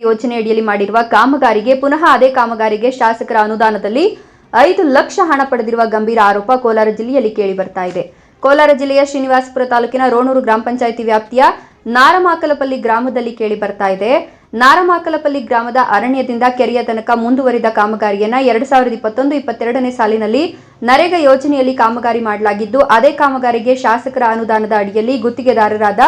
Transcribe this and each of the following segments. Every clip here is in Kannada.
ಯೋಜನೆ ಅಡಿಯಲ್ಲಿ ಮಾಡಿರುವ ಕಾಮಗಾರಿಗೆ ಪುನಃ ಅದೇ ಕಾಮಗಾರಿಗೆ ಶಾಸಕರ ಅನುದಾನದಲ್ಲಿ ಐದು ಲಕ್ಷ ಹಣ ಪಡೆದಿರುವ ಗಂಭೀರ ಆರೋಪ ಕೋಲಾರ ಜಿಲ್ಲೆಯಲ್ಲಿ ಕೇಳಿ ಬರ್ತಾ ಇದೆ. ಕೋಲಾರ ಜಿಲ್ಲೆಯ ಶ್ರೀನಿವಾಸಪುರ ತಾಲೂಕಿನ ರೋಣೂರು ಗ್ರಾಮ ಪಂಚಾಯಿತಿ ವ್ಯಾಪ್ತಿಯ ನಾರಮಾಕಲಪಲ್ಲಿ ಗ್ರಾಮದಲ್ಲಿ ಕೇಳಿ ಬರ್ತಾ ಇದೆ. ನಾರಮಾಕಲಪಲ್ಲಿ ಗ್ರಾಮದ ಅರಣ್ಯದಿಂದ ಕೆರೆಯ ತನಕ ಮುಂದುವರಿದ ಕಾಮಗಾರಿಯನ್ನ ಎರಡ್ ಸಾವಿರದ ಇಪ್ಪತ್ತೊಂದು ಇಪ್ಪತ್ತೆರಡನೇ ಸಾಲಿನಲ್ಲಿ ನರೇಗಾ ಯೋಜನೆಯಲ್ಲಿ ಕಾಮಗಾರಿ ಮಾಡಲಾಗಿದ್ದು, ಅದೇ ಕಾಮಗಾರಿಗೆ ಶಾಸಕರ ಅನುದಾನದ ಅಡಿಯಲ್ಲಿ ಗುತ್ತಿಗೆದಾರರಾದ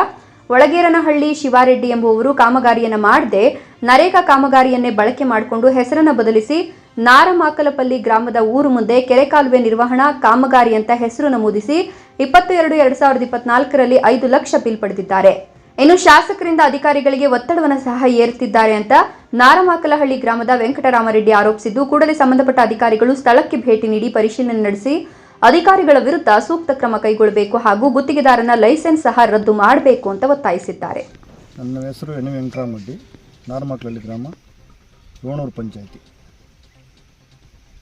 ಒಳಗೇರನಹಳ್ಳಿ ಶಿವಾರೆಡ್ಡಿ ಎಂಬುವವರು ಕಾಮಗಾರಿಯನ್ನು ಮಾಡದೆ ನರೇಗಾ ಕಾಮಗಾರಿಯನ್ನೇ ಬಳಕೆ ಮಾಡಿಕೊಂಡು ಹೆಸರನ್ನು ಬದಲಿಸಿ ನಾರಮಾಕಲಪಲ್ಲಿ ಗ್ರಾಮದ ಊರು ಮುಂದೆ ಕೆರೆ ಕಾಲುವೆ ನಿರ್ವಹಣಾ ಕಾಮಗಾರಿ ಅಂತ ಹೆಸರು ನಮೂದಿಸಿ ಇಪ್ಪತ್ತು ಎರಡು ಎರಡ್ ಸಾವಿರದ ಇಪ್ಪತ್ನಾಲ್ಕರಲ್ಲಿ ಐದು ಲಕ್ಷ ಬಿಲ್ ಪಡೆದಿದ್ದಾರೆ. ಇನ್ನು ಶಾಸಕರಿಂದ ಅಧಿಕಾರಿಗಳಿಗೆ ಒತ್ತಡವನ್ನು ಸಹ ಏರುತ್ತಿದ್ದಾರೆ ಅಂತ ನಾರಮಾಕಲಹಳ್ಳಿ ಗ್ರಾಮದ ವೆಂಕಟರಾಮರೆಡ್ಡಿ ಆರೋಪಿಸಿದ್ದು, ಕೂಡಲೇ ಸಂಬಂಧಪಟ್ಟ ಅಧಿಕಾರಿಗಳು ಸ್ಥಳಕ್ಕೆ ಭೇಟಿ ನೀಡಿ ಪರಿಶೀಲನೆ ನಡೆಸಿ ಅಧಿಕಾರಿಗಳ ವಿರುದ್ಧ ಸೂಕ್ತ ಕ್ರಮ ಕೈಗೊಳ್ಳಬೇಕು ಹಾಗೂ ಗುತ್ತಿಗೆದಾರನ ಲೈಸೆನ್ಸ್ ಸಹ ರದ್ದು ಮಾಡಬೇಕು ಅಂತ ಒತ್ತಾಯಿಸಿದ್ದಾರೆ. ನನ್ನ ಹೆಸರು ಎನ್ ವೆಂಕಟರಾಮಡ್ಡಿ ನಾರ್ಮಕ್ಲಹಳ್ಳಿ ಗ್ರಾಮ ರೋಣೂರು ಪಂಚಾಯಿತಿ.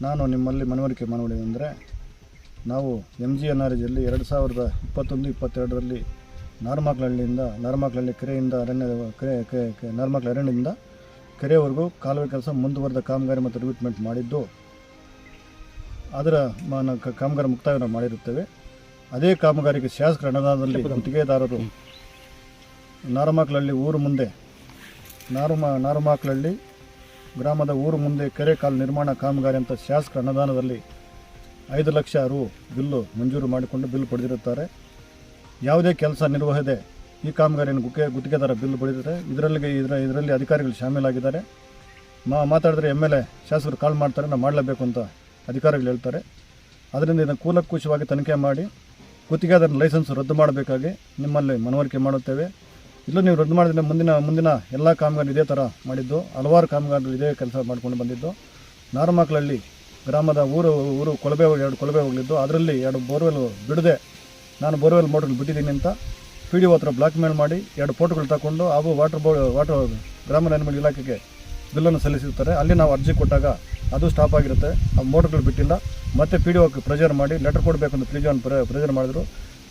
ನಾನು ನಿಮ್ಮಲ್ಲಿ ಮನವರಿಕೆ ಅಂದರೆ, ನಾವು ಎಂ ಜಿ ಎನ್ ಆರ್ ಜಿಯಲ್ಲಿ ಎರಡು ಸಾವಿರದ ಇಪ್ಪತ್ತೊಂದು, ಇಪ್ಪತ್ತೆರಡರಲ್ಲಿ ನಾರ್ಮಕ್ಲಹಳ್ಳಿಯಿಂದ ನಾರ್ಮಕ್ಲಹಳ್ಳಿ ಕೆರೆಯಿಂದ ಅರಣ್ಯ, ಕೆರೆ ಕೆ- ಕೆ- ನಾರ್ಮಕ್ಲ ಅರಣ್ಯದಿಂದ ಕೆರೆಯವರೆಗೂ ಕಾಲುವೆ ಕೆಲಸ ಮುಂದುವರೆದ ಕಾಮಗಾರಿ ಮತ್ತು ರಿಕ್ರೂಟ್ಮೆಂಟ್ ಮಾಡಿದ್ದು ಅದರ ಕಾಮಗಾರಿ ಮುಕ್ತಾಯವನ್ನು ಮಾಡಿರುತ್ತೇವೆ. ಅದೇ ಕಾಮಗಾರಿಗೆ ಶಾಸಕರ ಅನುದಾನದಲ್ಲಿ ಗುತ್ತಿಗೆದಾರರು ನಾರಮಾಕ್ಲಹಳ್ಳಿ ಊರು ಮುಂದೆ ನಾರುಮ ನಾರಮಾಕ್ಲಹಳ್ಳಿ ಗ್ರಾಮದ ಊರು ಮುಂದೆ ಕೆರೆ ಕಾಲು ನಿರ್ಮಾಣ ಕಾಮಗಾರಿ ಅಂತ ಶಾಸಕರ ಅನುದಾನದಲ್ಲಿ ಐದು ಲಕ್ಷ ರು ಬಿಲ್ಲು ಮಂಜೂರು ಮಾಡಿಕೊಂಡು ಬಿಲ್ ಪಡೆದಿರುತ್ತಾರೆ. ಯಾವುದೇ ಕೆಲಸ ನಿರ್ವಹದೆ ಈ ಕಾಮಗಾರಿಯನ್ನು ಗುಕ್ಕೆ ಗುತ್ತಿಗೆದಾರ ಬಿಲ್ ಪಡೆದಿದ್ದಾರೆ. ಇದರಲ್ಲಿ ಇದರ ಇದರಲ್ಲಿ ಅಧಿಕಾರಿಗಳು ಶಾಮೀಲಾಗಿದ್ದಾರೆ. ಮಾ ಮಾತಾಡಿದ್ರೆ ಎಂ ಎಲ್ ಎ ಶಾಸಕರು ಕಾಲ್ ಮಾಡ್ತಾರೆ ನಾವು ಮಾಡಲೇಬೇಕು ಅಂತ ಅಧಿಕಾರಿಗಳು ಹೇಳ್ತಾರೆ. ಅದರಿಂದ ಇದನ್ನು ಕೂಲಂಕುಷವಾಗಿ ತನಿಖೆ ಮಾಡಿ ಗುತ್ತಿಗೆದಾರನ ಲೈಸೆನ್ಸ್ ರದ್ದು ಮಾಡಬೇಕಾಗಿ ನಿಮ್ಮಲ್ಲಿ ಮನವರಿಕೆ ಮಾಡುತ್ತೇವೆ. ಇಲ್ಲೂ ನೀವು ರದ್ದು ಮಾಡಿದ್ರೆ ಮುಂದಿನ ಮುಂದಿನ ಎಲ್ಲ ಕಾಮಗಾರಿ ಇದೇ ಥರ ಮಾಡಿದ್ದು, ಹಲವಾರು ಕಾಮಗಾರಿಗಳು ಇದೇ ಕೆಲಸ ಮಾಡ್ಕೊಂಡು ಬಂದಿದ್ದು. ನಾರಮಕ್ಕಳಲ್ಲಿ ಗ್ರಾಮದ ಊರು ಊರು ಕೊಳವೆ, ಎರಡು ಕೊಳವೆ ಹೋಗಲಿದ್ದು. ಅದರಲ್ಲಿ ಎರಡು ಬೋರ್ವೆಲ್ ಬಿಡದೆ ನಾನು ಬೋರ್ವೆಲ್ ಮೋಟ್ರಲ್ಲಿ ಬಿಟ್ಟಿದ್ದೀನಿ ಅಂತ ಪಿ ಡಿ ಒ ಹತ್ರ ಬ್ಲಾಕ್ ಮಾಡಿ ಎರಡು ಫೋಟೋಗಳು ತಗೊಂಡು ಹಾಗೂ ವಾಟರ್ ಬೋ, ವಾಟರ್ ಗ್ರಾಮ ನಿರ್ಮಾಣ ಇಲಾಖೆಗೆ ಬಿಲ್ಲನ್ನು ಸಲ್ಲಿಸಿರ್ತಾರೆ. ಅಲ್ಲಿ ನಾವು ಅರ್ಜಿ ಕೊಟ್ಟಾಗ ಅದು ಸ್ಟಾಪ್ ಆಗಿರುತ್ತೆ. ಆ ಮೋಟ್ರ್ಗಳು ಬಿಟ್ಟಿಲ್ಲ. ಮತ್ತೆ ಪಿ ಡಿ ಓಕ್ಕೆ ಪ್ರೆಜರ್ ಮಾಡಿ ಲೆಟರ್ ಕೊಡಬೇಕು ಅಂತ ಪಿ ಡಿ ಒನ್ ಪ್ರೆಜರ್ ಮಾಡಿದ್ರು.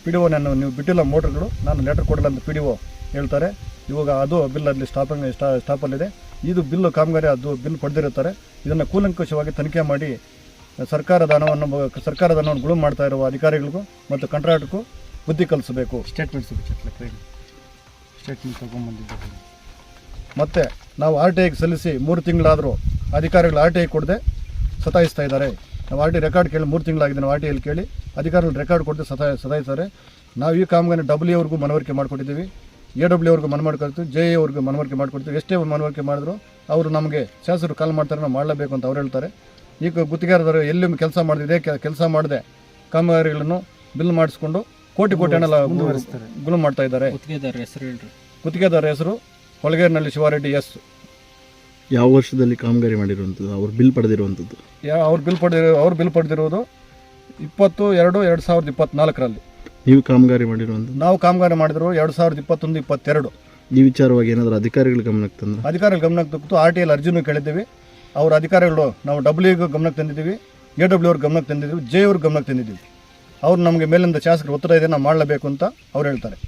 ಪಿ ಡಿ ಒ ನಾನು ನೀವು ಬಿಟ್ಟಿಲ್ಲ ಮೋಟ್ರ್ಗಳು ನಾನು ಲೆಟರ್ ಕೊಡಲ್ಲ ಅಂತ ಪಿ ಡಿ ಒ ಹೇಳ್ತಾರೆ. ಇವಾಗ ಅದು ಬಿಲ್ ಅಲ್ಲಿ ಸ್ಟಾಪಿಂಗ್ ಸ್ಟಾ ಸ್ಟಾಪಲ್ಲಿದೆ ಇದು ಬಿಲ್ ಕಾಮಗಾರಿ ಅದು ಬಿಲ್ ಪಡೆದಿರುತ್ತಾರೆ ಇದನ್ನು ಕೂಲಂಕುಷವಾಗಿ ತನಿಖೆ ಮಾಡಿ ಸರ್ಕಾರದ ಹಣವನ್ನು ಸರ್ಕಾರದ ಹಣವನ್ನು ಗುಳು ಮಾಡ್ತಾ ಇರುವ ಅಧಿಕಾರಿಗಳಿಗೂ ಮತ್ತು ಕಂಟ್ರಾಕ್ಟ್ಗೂ ಬುದ್ಧಿ ಕಲಿಸಬೇಕು. ಸ್ಟೇಟ್ಮೆಂಟ್ ಸಿಗುತ್ತೆ ಸ್ಟೇಟ್ಮೆಂಟ್ ತೊಗೊಂಬಂದಿದ್ದಾರೆ ಮತ್ತು ನಾವು ಆರ್ ಟಿ ಐಗೆ ಸಲ್ಲಿಸಿ ಮೂರು ತಿಂಗಳಾದರೂ ಅಧಿಕಾರಿಗಳು ಆರ್ ಟಿ ಐ ಕೊಡದೆ ಸತಾಯಿಸ್ತಾ ಇದ್ದಾರೆ. ನಾವು ಆರ್ ಟಿ ರೆಕಾರ್ಡ್ ಕೇಳಿ ಮೂರು ತಿಂಗಳಾಗಿದೆ ನಾವು ಆರ್ ಟಿ ಐಲಿ ಕೇಳಿ ಅಧಿಕಾರಿಗಳು ರೆಕಾರ್ಡ್ ಕೊಡದೆ ಸತಾಯ ಸತಾಯಿಸ್ತಾರೆ. ನಾವು ಈ ಕಾಮಗಾರಿ ಡಬ್ಲ್ಯೂ ಅವ್ರಿಗೂ ಮನವರಿಕೆ ಮಾಡಿಕೊಟ್ಟಿದ್ದೀವಿ. ಎ ಡಬ್ಲ್ಯೂ ಅವ್ರಿಗೂ ಮನವರಿಕೆ ಜೆ ಎ ಅವ್ರಿಗೂ ಮನವರಿಕೆ ಮಾಡಿಕೊಡ್ತೀವಿ. ಎಷ್ಟೇ ಮನವರಿಕೆ ಮಾಡಿದ್ರು ಅವರು ನಮಗೆ ಶಾಸಕರು ಕಾಲ್ ಮಾಡ್ತಾರೆ ನಾವು ಮಾಡಲೇಬೇಕು ಅಂತ ಅವ್ರು ಹೇಳ್ತಾರೆ. ಈಗ ಗುತ್ತಿಗೆದಾರರು ಎಲ್ಲಿ ಕೆಲಸ ಮಾಡಿದೆ ಇದೇ ಕೆಲಸ ಮಾಡದೆ ಕಾಮಗಾರಿಗಳನ್ನು ಬಿಲ್ ಮಾಡಿಸ್ಕೊಂಡು ಕೋಟಿ ಕೋಟಿ ಹಣ ಮುಂದುವರಿಸ್ತಾರೆ. ಗುಳು ಮಾಡ್ತಾ ಇದ್ದಾರೆ. ಗುತ್ತಿಗೆದಾರ ಹೆಸರು ಹೇಳಿ ಗುತ್ತಿಗೆದಾರ ಹೆಸರು ಹೊಳಗೇರಿನಲ್ಲಿ ಶಿವಾರೆಡ್ಡಿ ಎಸ್. ಯಾವ ವರ್ಷದಲ್ಲಿ ಕಾಮಗಾರಿ ಮಾಡಿರುವಂಥದ್ದು ಅವ್ರು ಬಿಲ್ ಪಡೆದಿರುವಂಥದ್ದು? ಯಾವ ಅವ್ರು ಬಿಲ್ ಪಡೆದಿರೋ ಅವ್ರು ಬಿಲ್ ಪಡೆದಿರೋದು ಇಪ್ಪತ್ತು ಎರಡು ಎರಡು ಸಾವಿರದ ಇಪ್ಪತ್ನಾಲ್ಕರಲ್ಲಿ. ನೀವು ಕಾಮಗಾರಿ ಮಾಡಿರುವಂಥದ್ದು? ನಾವು ಕಾಮಗಾರಿ ಮಾಡಿದ್ರು ಎರಡು ಸಾವಿರದ ಇಪ್ಪತ್ತೊಂದು ಇಪ್ಪತ್ತೆರಡು. ಈ ವಿಚಾರವಾಗಿ ಏನಾದರೂ ಅಧಿಕಾರಿಗಳ ಗಮನಕ್ಕೆ ತಂದ್ರೆ ಅಧಿಕಾರಿಗಳ ಗಮನಕ್ಕೆ ತಗ್ತು ಆರ್ ಟಿ ಎಲ್ ಅರ್ಜಿನೂ ಕೇಳಿದ್ದೀವಿ. ಅವ್ರ ಅಧಿಕಾರಿಗಳು ನಾವು ಡಬ್ಲ್ಯೂಗೂ ಗಮನಕ್ಕೆ ತಂದಿದ್ದೀವಿ ಎ ಡಬ್ಲ್ಯೂ ಅವ್ರ ಗಮನಕ್ಕೆ ತಂದಿದ್ದೀವಿ ಜೆ ಅವ್ರ ಗಮನಕ್ಕೆ ತಂದಿದ್ದೀವಿ. ಅವ್ರು ನಮಗೆ ಮೇಲಿಂದ ಶಾಸಕರು ಒತ್ತಡ ಇದೆ ನಾವು ಮಾಡಲೇಬೇಕು ಅಂತ ಅವ್ರು ಹೇಳ್ತಾರೆ.